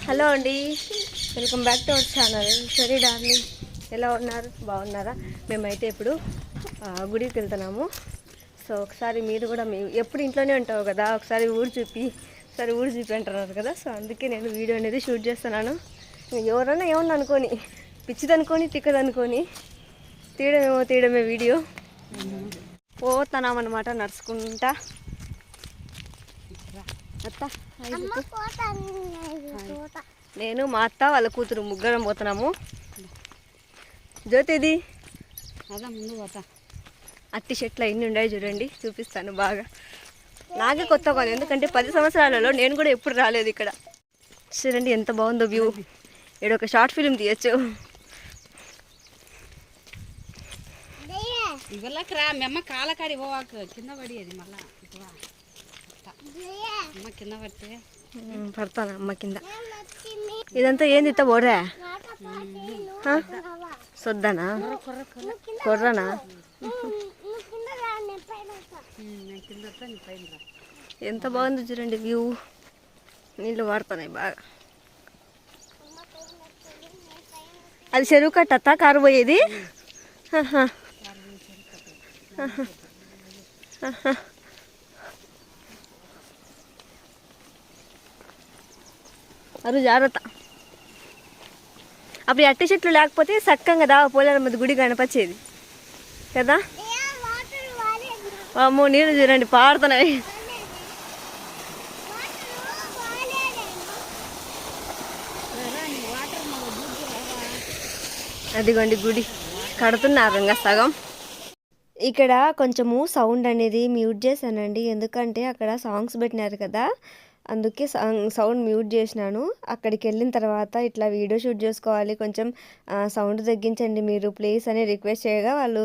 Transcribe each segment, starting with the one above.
Hello అండి. Welcome back to our channel. సరే darling ఎలా ఉన్నారు? బాగున్నారా? మేమైతే ఇప్పుడు గుడికి వెళ్తున్నాము. సో ఒకసారి మీరు కూడా మీ ఎప్పుడు ఇంట్లోనే ఉంటావు కదా? ఒకసారి ఊరు చూపి ఒకసారి ఊరు చూపి అంటున్నారు కదా? సో అందుకే నేను వీడియో అనేది షూట్ చేస్తున్నాను. ఎవరైనా ఏమన్నా అనుకోని పిచ్చిదనుకొని తిక్కదనుకొని తీయడమేమో తీయడమే వీడియో. పోతున్నాం అనమాట నడుచుకుంటా. అత్త. నేను మా అత్త వాళ్ళ కూతురు ముగ్గురం పోతున్నాము. జ్యోతి ఇది అదా ముందు పోతా. అట్టి చెట్లు ఎన్ని ఉన్నాయి చూడండి చూపిస్తాను బాగా. నాకే కొత్త కాదు ఎందుకంటే పది సంవత్సరాలలో నేను కూడా ఎప్పుడు రాలేదు ఇక్కడ. చూడండి ఎంత బాగుందో వ్యూ. ఇక్కడ ఒక షార్ట్ ఫిల్మ్ తీయచ్చు. ఇవ్వలకి రా మీ అమ్మ కాలకాడి పోవాకు కింద పడి అది మళ్ళా అమ్మ కింద పడితే. పడతాను అమ్మ కింద. ఇదంతా ఏంది ఇట్ట బోరే సొద్దనా? కొర్రనా? ఎంత బాగుంది చూడండి వ్యూ. నీళ్ళు వాడుతున్నాయి బాగా. అది చెరువు కట్టత్తా? కారు పోయేది? ఆహా. ఆహా. ఆహా. అరు జాగ్రత్త. అప్పుడు అట్టి చెట్లు లేకపోతే సక్కంగా దా పోలేరు గుడి కనపచ్చేది. కదా? అమ్మో నీళ్ళు చూడండి పాడుతున్నాయి అదిగోండి గుడి. కడుతున్నారు ఇంకా సగం. ఇక్కడ కొంచెము సౌండ్ అనేది మ్యూట్ చేశానండి. ఎందుకంటే అక్కడ సాంగ్స్ పెట్టినారు కదా. అందుకే సౌండ్ మ్యూట్ చేసినాను. అక్కడికి వెళ్ళిన తర్వాత ఇట్లా వీడియో షూట్ చేసుకోవాలి. కొంచెం సౌండ్ తగ్గించండి మీరు. ప్లీజ్ అని రిక్వెస్ట్ చేయగా వాళ్ళు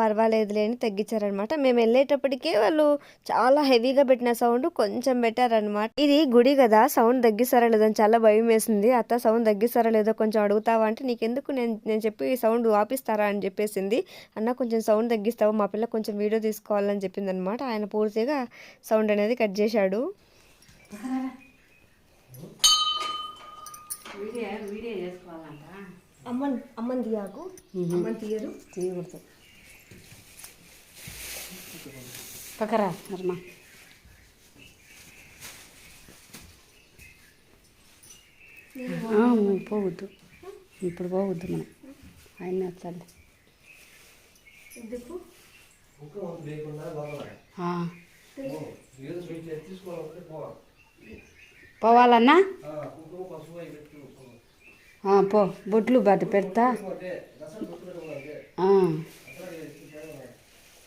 పర్వాలేదులే అని తగ్గించారనమాట. మేము వెళ్ళేటప్పటికే వాళ్ళు చాలా హెవీగా పెట్టిన సౌండ్ కొంచెం పెట్టారనమాట ఇది గుడి కదా సౌండ్ తగ్గిస్తారా లేదని చాలా భయం వేసింది. అత్త సౌండ్ తగ్గిస్తారా లేదో కొంచెం అడుగుతావా అంటే నీకెందుకు నేను నేను చెప్పి సౌండ్ ఆపిస్తారా అని చెప్పేసింది. అన్న కొంచెం సౌండ్ తగ్గిస్తావు? మా పిల్ల కొంచెం వీడియో తీసుకోవాలని చెప్పిందనమాట. ఆయన పూర్తిగా సౌండ్ అనేది కట్ చేశాడు. Video video చేసుకోవాలంట. అమ్మన్ అమ్మని తీయాకు. అమ్మని తీయరు. చేయకూడదు పక్కరా. నర్మా పోవద్దు. ఇప్పుడు పోవద్దు మనం. ఆయన వచ్చాలి ఎందుకు? ఆ. పోవాలన్నా? పో. బొట్లు బట్ట పెడతా.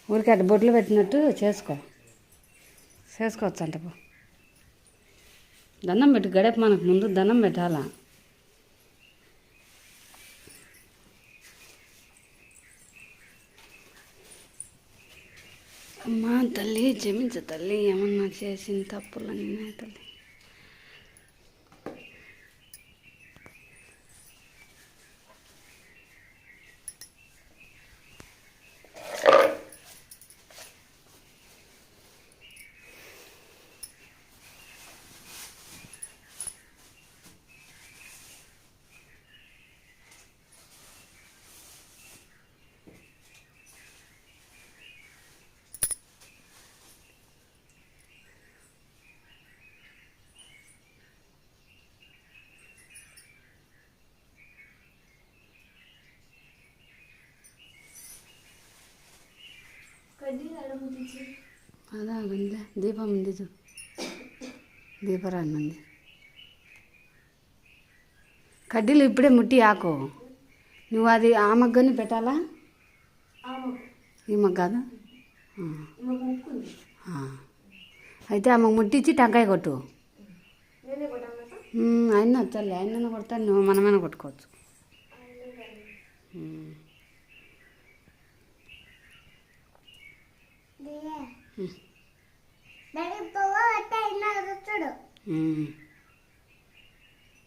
ఊరికే అట్ట బొట్లు పెట్టినట్టు చేసుకో. చేసుకోవచ్చు అంట పో. దండం పెట్టు. గడప మనకు ముందు దండం పెట్టాలా? అమ్మా తల్లి క్షమించు తల్లి. ఏమన్నా చేసిన తప్పులన్నీ తల్లి. అదా ఉంది దీపం ఉంది చూ ఉంది కడ్డీలు ఇప్పుడే ముట్టి ఆకు. నువ్వు అది ఆ మగ్గని పెట్టాలా? ఈ మగ్గ ఆ. అయితే ఆమె ముట్టించి టెంకాయ కొట్టు. ఆయన వచ్చాలి ఆయన కొడతా నువ్వు మనమైనా కొట్టుకోవచ్చు?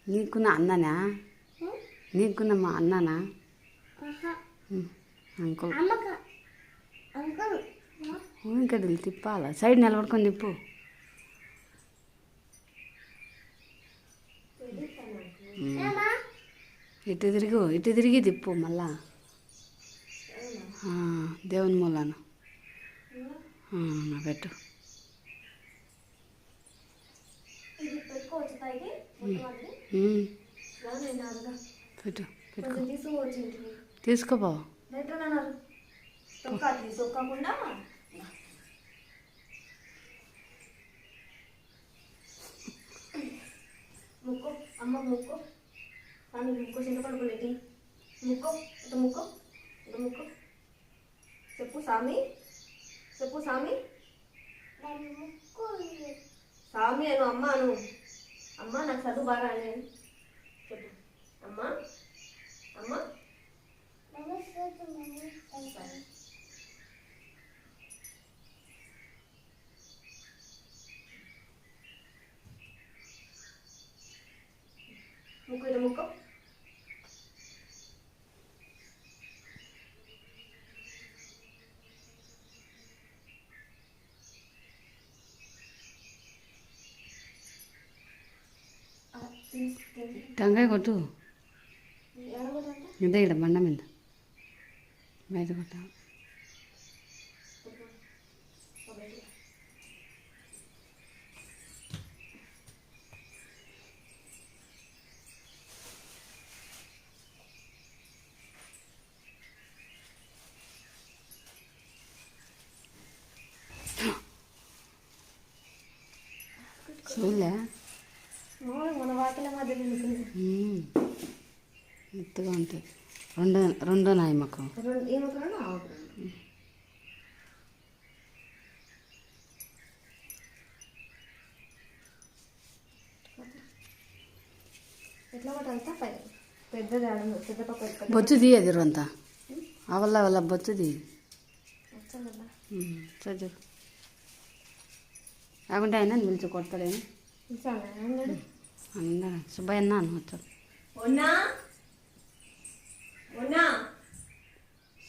నీకున్న అన్ననా? నీకున్న మా అన్ననా. అంకుల్. ఊరికడ్డలు తిప్పాలా? సైడ్ నిలబడుకొని తిప్పు. ఇటు తిరిగి ఇటు తిరిగి తిప్పు మళ్ళా. దేవుని మూలాన. పెట్టు. పెట్టు పెట్టు. కొంచెం తీసుకోవచ్చు ఇంటికి తీసుకోపో. ముక్కో అమ్మ ముక్కో. కానీ ముక్కో చింతపండు కొనేటి ముక్కో ఇటు ముక్కో ఇటు ముక్కో. చెప్పు సామి. చెప్పు సామి. సామి అను అమ్మ అను. అమ్మ నాకు చదువు బాగా అని చెప్పు. అమ్మ. అమ్మ. ముక్కు ఇటు ముక్కు ఆ, తీసు- తీసు. టెంకాయ కొట్టు ఎడగొట్టంటే? ఇదే ఇక్కడ బండ మీద బయట కొట్ట ఒకటి. చూడలే మామూలుగా మన వాకిల మధ్య నిలుచుంది. ఉమ్. మెత్తగా ఉంటాయి రెండో రెండో నాయి మాకు రెండు ఈ మొక్కలు రెండు, ఆ మొక్కలు రెండు. ఎట్లా ఒకటి అంతా పై పెద్దది ఆడదు పెద్ద పక్క పెద్ద బొచ్చు తీయదు అంతా అవల్ల అవల్ల బొచ్చు తీ వచ్చాను కదా చదువు కాకుంటే ఆయన నిలిచి కొడతాడేమో. అందరు సుబ్బయ్య అన్న వచ్చాడు.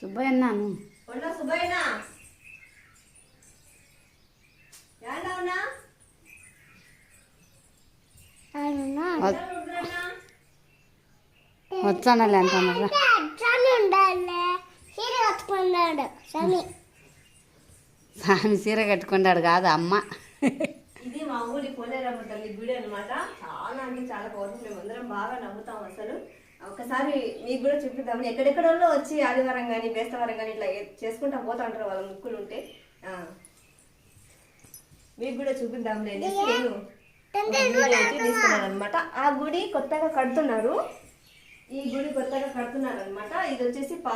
సుబ్బయ్య అన్నాను సుబ్బయ్యనా? వచ్చానలే అంటున్నారా స్వామి. చీర కట్టుకున్నాడు కాదు అమ్మ. ఇది మా ఊరి పోలేరమ్మ తల్లి గుడి అనమాట చాలా అంటే చాలా పవర్ఫుల్. మేము అందరం బాగా నమ్ముతాం అసలు. ఒకసారి మీకు కూడా చూపిద్దామని ఎక్కడెక్కడో వచ్చి ఆదివారం కానీ బేస్తవారం కానీ ఇట్లా చేసుకుంటా పోతా ఉంటారు వాళ్ళ ముక్కులు ఉంటే ఆ. మీకు కూడా చూపిద్దాంలే. నేను తీసుకున్నాను అనమాట ఆ గుడి కొత్తగా కడుతున్నారు. ఈ గుడి కొత్తగా కడుతున్నారు అనమాట ఇది వచ్చేసి పా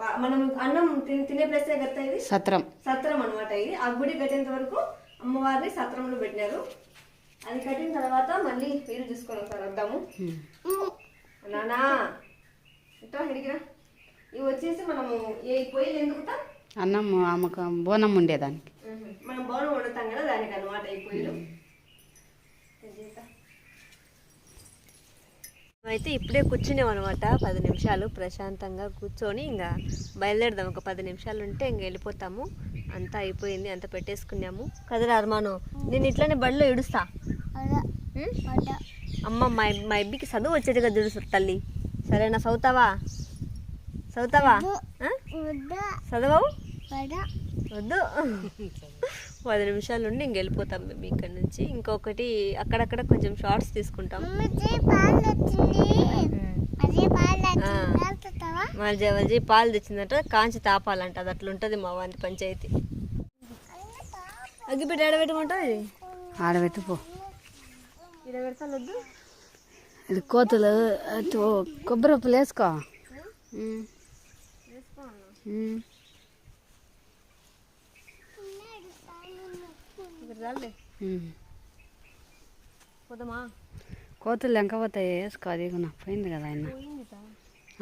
పా- మనం అన్నం తిన్- తినే ప్లేసే కదా ఇది? సత్రం. సత్రం అనమాట ఇది. ఆ గుడి కట్టేంత వరకు అమ్మవారిని సత్రంలో పెట్టినారు. అది కట్టిన తర్వాత మళ్ళీ వీరు చూసుకొని ఒకసారి వద్దాము. నానా ఇట్లా ఇడిగిరా ఇవి వచ్చేసి మనము ఏ పొయ్యిలు ఎందుకుతా అన్నం ఆమెకు బోనం ఉండేదానికి. మనం బోనం వండుతాం కదా దానికి అనమాట ఈ పొయ్యిలు. అయితే ఇప్పుడే కూర్చున్నాం అనమాట పది నిమిషాలు ప్రశాంతంగా కూర్చొని ఇంకా బయలుదేరదాం. ఒక పది నిమిషాలు ఉంటే ఇంక వెళ్ళిపోతాము. అంతా అయిపోయింది అంతా పెట్టేసుకున్నాము. కదరా అర్మాను నేను ఇట్లానే బడిలో ఇడుస్తా? అమ్మ మా మా అబ్బికి చదువు వచ్చేట్టుగా చూడు తల్లి. సరేనా చదువుతావా? చదువుతావా? చదవవు? వద్దు. పది నిమిషాలు ఉండి ఇంక వెళ్ళిపోతాం మేము ఇక్కడ నుంచి. ఇంకొకటి అక్కడక్కడ కొంచెం షార్ట్స్ తీసుకుంటాం. మా జవల్జీ పాలు తెచ్చిందంట. కాంచి తాపాలంట. అది అట్లా ఉంటుంది మా వాంతి పంచాయతీ. అగ్గిపెట్టి ఆడబెట్టుకుంటుంది ఆడబెట్టు పో ఈడ పెడతాను వద్దు ఇది కోతులు కొబ్బరి ఉప్పులు వేసుకో. కోతులు ఎంకపోతాయి వేసుకో. అది పోయింది కదా ఆయన పోయింది తా.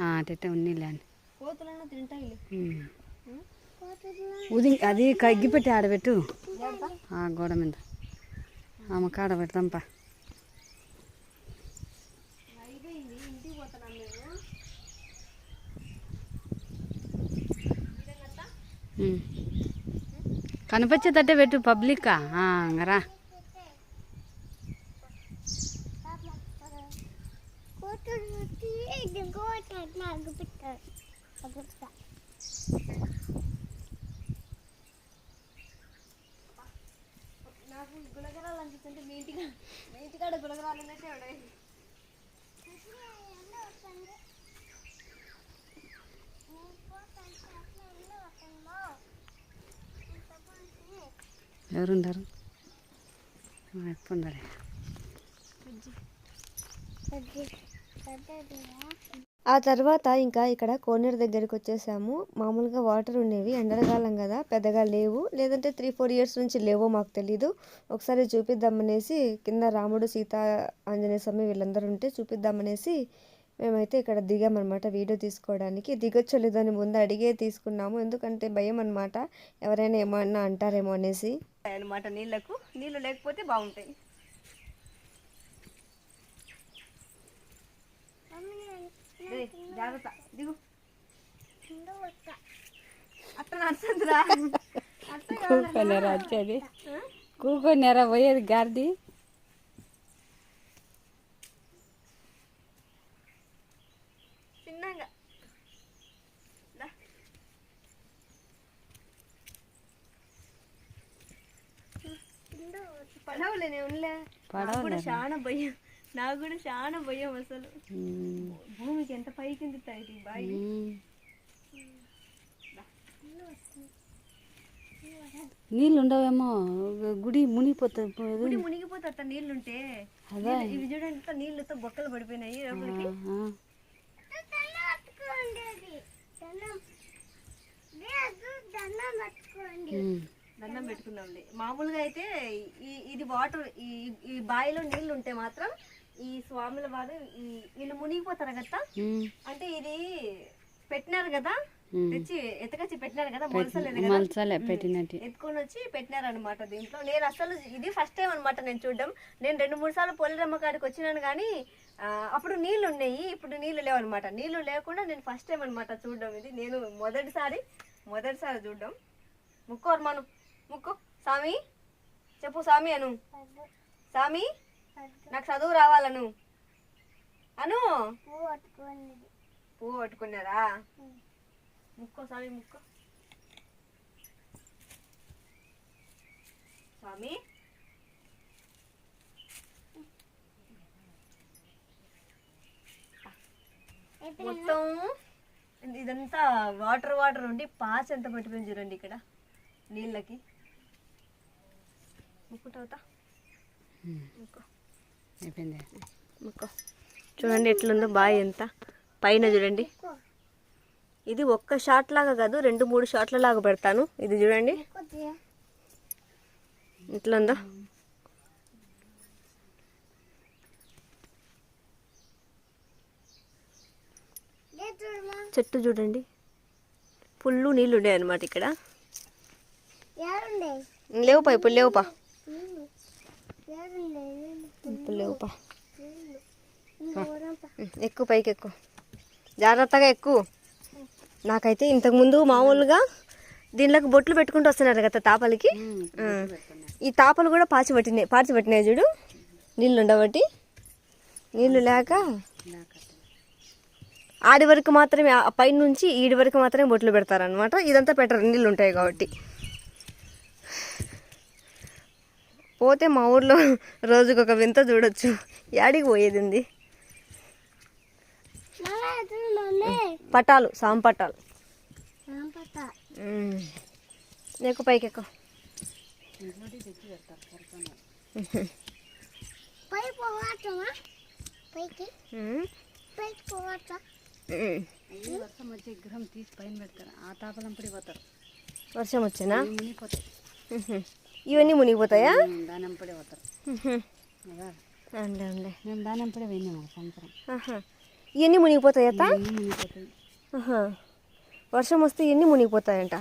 అట్టే ఉన్నీలే అని. ఉది అది కగ్గి పెట్టి ఆడబెట్టు ఆ గోడ మీద. ఆమె కాడ పెడతాంపా అయిపోయింది ఇంటికి పోతున్నాం మేము ఉమ్. కనిపించేటట్టే పెట్టు పబ్లిక్ రా నాకు గులగరాలు అనిపిస్తుంటే మీ ఇంటికి మీ ఇంటికాడ గులగరాలు ఉన్నట్టే ఉన్నాయి ఎవరున్నారు ఎప్పుడున్నారు ఆ తర్వాత ఇంకా ఇక్కడ కోనేరు దగ్గరికి వచ్చేసాము. మామూలుగా వాటర్ ఉండేవి ఎండలకాలం కదా పెద్దగా లేవు. లేదంటే త్రీ ఫోర్ ఇయర్స్ నుంచి లేవో మాకు తెలీదు. ఒకసారి చూపిద్దామనేసి కింద రాముడు సీత ఆంజనేయ స్వామి వీళ్ళందరూ ఉంటే చూపిద్దామనేసి మేమైతే ఇక్కడ దిగామన్నమాట వీడియో తీసుకోవడానికి. దిగొచ్చో ముందు అడిగే తీసుకున్నాము. ఎందుకంటే భయం అనమాట ఎవరైనా ఏమన్నా అంటారేమో అనేసి. అనమాట నీళ్ళకు. నీళ్ళు లేకపోతే బాగుంటాయి. జాగ్రత్త. దిగు. వచ్చేది కూకొనేరా పోయేది గారిది చిన్నగా దా. పడవలే నేను ఉండలే. నాకు కూడా చాలా భయం. నాకు కూడా చాలా భయం అసలు. భూమికి ఎంత పైకి ఎందుతాయి బాయి. నీళ్ళు ఉండవేమో గుడి మునిగిపోతుంది గుడి మునిగిపోతా నీళ్ళుంటే నీళ్ళు- ఇవి చూడండి నీళ్ళతో బొక్కలు పడిపోయినాయి లోపలికి. దండం. పెట్టుకున్నాంలే మామూలుగా అయితే ఇది వాటర్ ఈ ఈ బావిలో నీళ్ళు ఉంటే మాత్రం ఈ స్వాముల వారు ఈ వీళ్ళు మునిగిపోతారు కదా? అంటే ఇది పెట్టినారు కదా? తెచ్చి ఎత్తకొచ్చి పెట్టినారు కదా? మొలసలేదు మలసలే పెట్టినట్టు. ఎత్తుకొని వచ్చి పెట్టినారు అనమాట దీంట్లో. నేను అసలు ఇది ఫస్ట్ టైం అనమాట నేను చూడడం. నేను రెండు మూడు సార్లు పొలిరమ్మ కాడికి వచ్చినాను కానీ అప్పుడు నీళ్ళు ఉన్నాయి ఇప్పుడు నీళ్ళు లేవు అనమాట నీళ్ళు లేకుండా నేను ఫస్ట్ టైం అనమాట చూడడం ఇది. నేను మొదటిసారి మొదటిసారి చూడడం. ముక్కు అర్మాను ముక్కు. స్వామి చెప్పు స్వామి అను. సామి నాకు చదువు రావాలను. అను. పువ్వు పట్టుకున్నారా? ముక్కో స్వామి ముక్కో. స్వామి మొత్తం ఇదంతా వాటర్ వాటర్ ఉండి పాస్ ఎంత పట్టిపోయింది చూడండి ఇక్కడ నీళ్ళకి. ముక్కుంటావుతా ముక్కో. అయిపోయింది. ముక్కో. చూడండి ఎట్లుందో బాయ్ ఎంత. పైన చూడండి. ఇది ఒక్క షాట్ లాగా కాదు రెండు మూడు షాట్ల లాగా పెడతాను. ఇది చూడండి. ఎట్లుందో. చెట్టు చూడండి. ఫుల్ నీళ్ళు ఉండే అనమాట ఇక్కడ. లేవుపా ఇప్పుడు లేవుపా లేవుపా ఎక్కువ పైకి ఎక్కువ జాగ్రత్తగా ఎక్కువ నాకైతే ఇంతకుముందు మామూలుగా దీనిలోకి బొట్లు పెట్టుకుంటూ వస్తున్నారు కదా తాపలకి. ఈ తాపలు కూడా పాచి పట్టినాయి పాచి పట్టినాయి చూడు. నీళ్ళు ఉండబట్టి. నీళ్ళు లేక ఆడి వరకు మాత్రమే ఆ పై నుంచి ఈడి వరకు మాత్రమే బొట్లు పెడతారనమాట ఇదంతా పెట్టరు నీళ్ళు ఉంటాయి కాబట్టి. పోతే మా ఊర్లో రోజుకొక ఒక వింత చూడొచ్చు. యాడికి పోయేది ఉంది పటాలు సాం పటాలు. ఉమ్. ఎక్కువ పైకి ఎక్కువ వర్షం వచ్చి విగ్రహం తీసి పైన పెడతారు. ఆ తాపలంపడి పోతారు. వర్షం వచ్చేనా? మునిగిపోతాయి. ఇవన్నీ మునిగిపోతాయా దానంపడే పోతారు ఉహు. కదా అండి పోయినాము సంవత్సరం. ఇవన్నీ మునిగిపోతాయి. వర్షం వస్తే ఇవన్నీ మునిగిపోతాయంట.